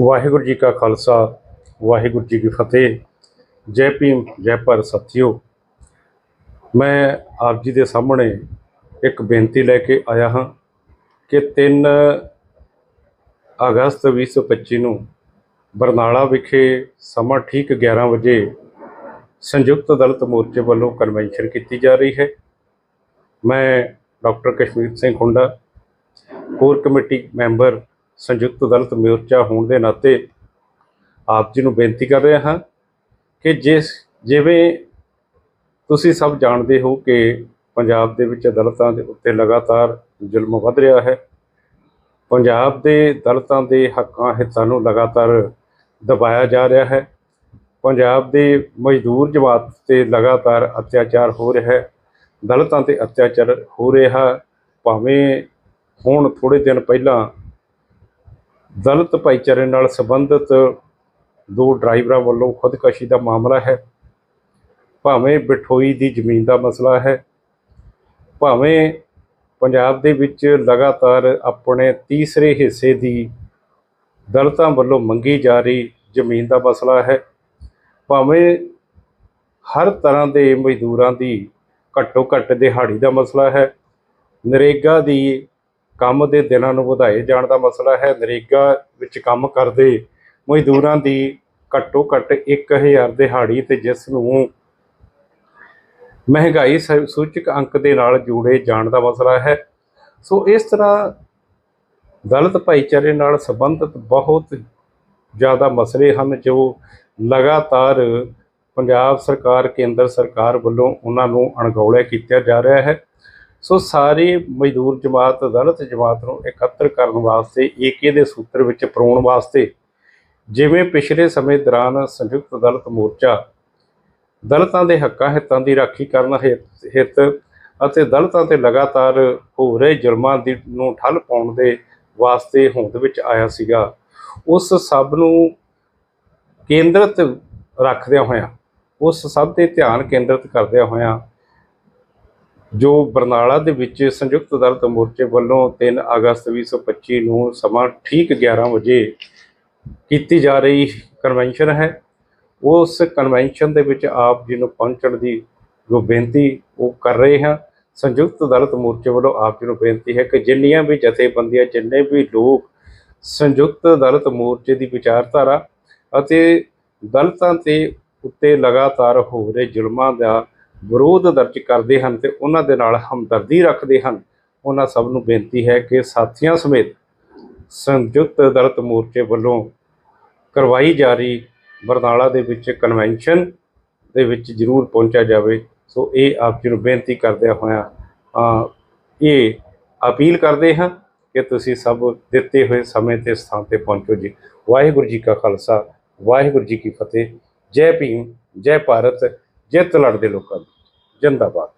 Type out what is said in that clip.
ਵਾਹਿਗੁਰੂ ਜੀ ਕਾ ਖਾਲਸਾ, ਵਾਹਿਗੁਰੂ ਜੀ ਕੀ ਫਤਿਹ। ਜੈ ਭੀਮ, ਜੈ ਭਰ ਸਾਥੀਓ, ਮੈਂ ਆਪ ਜੀ ਦੇ ਸਾਹਮਣੇ ਇੱਕ ਬੇਨਤੀ ਲੈ ਕੇ ਆਇਆ ਹਾਂ ਕਿ 3 ਅਗਸਤ 2025 ਨੂੰ ਬਰਨਾਲਾ ਵਿਖੇ ਸਮਾਂ ਠੀਕ 11 ਵਜੇ ਸੰਯੁਕਤ ਦਲਿਤ ਮੋਰਚੇ ਵੱਲੋਂ ਕਨਵੈਨਸ਼ਨ ਕੀਤੀ ਜਾ ਰਹੀ ਹੈ। ਮੈਂ doctor Kashmir Singh Hunda core committee member Samyukt Dalit Morcha ਹੋਣ ਦੇ ਨਾਤੇ ਆਪ ਜੀ ਨੂੰ ਬੇਨਤੀ ਕਰ ਰਿਹਾ ਹਾਂ ਕਿ ਜਿਸ ਜਿਵੇਂ ਤੁਸੀਂ ਸਭ ਜਾਣਦੇ ਹੋ ਕਿ ਪੰਜਾਬ ਦੇ ਵਿੱਚ ਦਲਿਤਾਂ ਦੇ ਉੱਤੇ ਲਗਾਤਾਰ ਜ਼ੁਲਮ ਵੱਧ ਰਿਹਾ ਹੈ, ਪੰਜਾਬ ਦੇ ਦਲਿਤਾਂ ਦੇ ਹੱਕਾਂ ਹਿੱਤਾਂ ਨੂੰ ਲਗਾਤਾਰ ਦਬਾਇਆ ਜਾ ਰਿਹਾ ਹੈ, ਪੰਜਾਬ ਦੇ ਮਜ਼ਦੂਰ ਜਮਾਤ ਤੇ ਲਗਾਤਾਰ ਅਤਿਆਚਾਰ ਹੋ ਰਿਹਾ ਹੈ ਦਲਿਤਾਂ ਤੇ ਅਤਿਆਚਾਰ ਹੋ ਰਿਹਾ, ਭਾਵੇਂ ਹੁਣ ਥੋੜੇ ਦਿਨ ਪਹਿਲਾਂ ਦਲਿਤ ਭਾਈਚਾਰੇ ਨਾਲ ਸੰਬੰਧਿਤ ਦੋ ਡਰਾਈਵਰਾਂ ਵੱਲੋਂ ਖੁਦਕਸ਼ੀ ਦਾ ਮਾਮਲਾ ਹੈ। ਭਾਵੇਂ ਬਿਠੋਈ ਦੀ ਜ਼ਮੀਨ ਦਾ ਮਸਲਾ ਹੈ, ਭਾਵੇਂ ਪੰਜਾਬ ਦੇ ਵਿੱਚ ਲਗਾਤਾਰ ਆਪਣੇ ਤੀਸਰੇ ਹਿੱਸੇ ਦੀ ਦਲਤਾਂ ਵੱਲੋਂ ਮੰਗੀ ਜਾ ਰਹੀ ਜ਼ਮੀਨ ਦਾ ਮਸਲਾ ਹੈ, ਭਾਵੇਂ ਹਰ ਤਰ੍ਹਾਂ ਦੇ ਮਜ਼ਦੂਰਾਂ ਦੀ ਘੱਟੋ ਘੱਟ ਦਿਹਾੜੀ ਦਾ ਮਸਲਾ ਹੈ, ਨਰੇਗਾ ਦੀ ਕੰਮ ਦੇ ਦਿਨਾਂ ਨੂੰ ਵਧਾਏ ਜਾਣ ਦਾ ਮਸਲਾ ਹੈ। ਨਰੇਗਾ ਵਿੱਚ ਕੰਮ ਕਰਦੇ ਮਜ਼ਦੂਰਾਂ ਦੀ ਘੱਟੋ ਘੱਟ 1000 ਦਿਹਾੜੀ ਤੇ ਜਿਸ ਨੂੰ ਮਹਿੰਗਾਈ ਸ- ਸੂਚਕ ਅੰਕ ਦੇ ਨਾਲ ਜੋੜੇ ਜਾਣ ਦਾ ਮਸਲਾ ਹੈ। ਸੋ ਇਸ ਤਰ੍ਹਾਂ ਦਲਿਤ ਭਾਈਚਾਰੇ ਨਾਲ ਸੰਬੰਧਿਤ ਬਹੁਤ ਜ਼ਿਆਦਾ ਮਸਲੇ ਹਨ ਜੋ ਲਗਾਤਾਰ ਪੰਜਾਬ ਸਰਕਾਰ, ਕੇਂਦਰ ਸਰਕਾਰ ਵੱਲੋਂ ਉਹਨਾਂ ਨੂੰ ਅਣਗੌਲਿਆ ਕੀਤਾ ਜਾ ਰਿਹਾ ਹੈ। ਸੋ ਸਾਰੇ ਮਜ਼ਦੂਰ ਜਮਾਤ ਦਲਿਤ ਜਮਾਤ ਨੂੰ ਇਕੱਤਰ ਕਰਨ ਵਾਸਤੇ, ਏਕੇ ਦੇ ਸੂਤਰ ਵਿੱਚ ਪਰੋਣ ਵਾਸਤੇ, ਜਿਵੇਂ ਪਿਛਲੇ ਸਮੇਂ ਦੌਰਾਨ ਸੰਯੁਕਤ ਦਲਿਤ ਮੋਰਚਾ ਦਲਿਤਾਂ ਦੇ ਹੱਕਾਂ ਹਿੱਤਾਂ ਦੀ ਰਾਖੀ ਕਰਨ ਹਿੱਤ ਹਿੱਤ ਅਤੇ ਦਲਿਤਾਂ ਤੇ ਲਗਾਤਾਰ ਹੋ ਰਹੇ ਜ਼ੁਲਮਾਂ ਦੀ ਨੂੰ ਠੱਲ ਪਾਉਣ ਦੇ ਵਾਸਤੇ ਹੋਂਦ ਵਿੱਚ ਆਇਆ ਸੀਗਾ, ਉਸ ਸਭ ਨੂੰ ਕੇਂਦਰਿਤ ਰੱਖਦਿਆਂ ਹੋਇਆਂ, ਉਸ ਸਭ ਤੇ ਧਿਆਨ ਕੇਂਦਰਿਤ ਕਰਦਿਆਂ ਹੋਇਆਂ ਜੋ ਬਰਨਾਲਾ ਦੇ ਵਿੱਚ ਸੰਯੁਕਤ ਦਲਿਤ ਮੋਰਚੇ ਵੱਲੋਂ 3 ਅਗਸਤ 2025 ਨੂੰ ਸਮਾਂ ਠੀਕ 11 ਵਜੇ ਕੀਤੀ ਜਾ ਰਹੀ ਕਨਵੈਨਸ਼ਨ ਹੈ। ਉਸ ਕਨਵੈਨਸ਼ਨ ਦੇ ਵਿੱਚ ਆਪ ਜੀ ਨੂੰ ਪਹੁੰਚਣ ਦੀ ਜੋ ਬੇਨਤੀ ਉਹ ਕਰ ਰਹੇ ਹਾਂ। ਸੰਯੁਕਤ ਅਦਾਲਤ ਮੋਰਚੇ ਵੱਲੋਂ ਆਪ ਜੀ ਨੂੰ ਬੇਨਤੀ ਹੈ ਕਿ ਜਿੰਨੀਆਂ ਵੀ ਜਥੇਬੰਦੀਆਂ, ਜਿੰਨੇ ਵੀ ਲੋਕ ਸੰਯੁਕਤ ਅਦਾਲਤ ਮੋਰਚੇ ਦੀ ਵਿਚਾਰਧਾਰਾ ਅਤੇ ਦਲਤਾਂ ਤੇ ਉੱਤੇ ਲਗਾਤਾਰ ਹੋ ਰਹੇ ਜ਼ੁਲਮਾਂ ਦਾ ਵਿਰੋਧ ਦਰਜ ਕਰਦੇ ਹਨ ਤੇ ਉਹਨਾਂ ਦੇ ਨਾਲ ਹਮਦਰਦੀ ਰੱਖਦੇ ਹਨ। ਉਹਨਾਂ ਸਭ ਨੂੰ ਬੇਨਤੀ ਹੈ ਕਿ ਸਾਥੀਆਂ ਸਮੇਤ ਸੰਯੁਕਤ ਦਲਿਤ ਮੋਰਚੇ ਵੱਲੋਂ ਕਰਵਾਈ ਜਾ ਰਹੀ ਬਰਨਾਲਾ ਦੇ ਵਿੱਚ ਕਨਵੈਨਸ਼ਨ ਦੇ ਵਿੱਚ ਜ਼ਰੂਰ ਪਹੁੰਚਿਆ ਜਾਵੇ। ਸੋ ਇਹ ਆਪ ਜੀ ਨੂੰ ਬੇਨਤੀ ਕਰਦਿਆਂ ਹੋਇਆਂ ਇਹ ਅਪੀਲ ਕਰਦੇ ਹਾਂ ਕਿ ਤੁਸੀਂ ਸਭ ਦਿੱਤੇ ਹੋਏ ਸਮੇਂ ਤੇ ਸਥਾਨ ਤੇ ਪਹੁੰਚੋ ਜੀ। ਵਾਹਿਗੁਰੂ ਜੀ ਕਾ ਖਾਲਸਾ, ਵਾਹਿਗੁਰੂ ਜੀ ਕੀ ਫਤਿਹ। ਜੈ ਭੀਮ, ਜੈ ਭਾਰਤ, ਜਿੱਤ ਲੜਦੇ ਲੋਕਾਂ ਦੀ। ਜਿੰਦਾਬਾਦ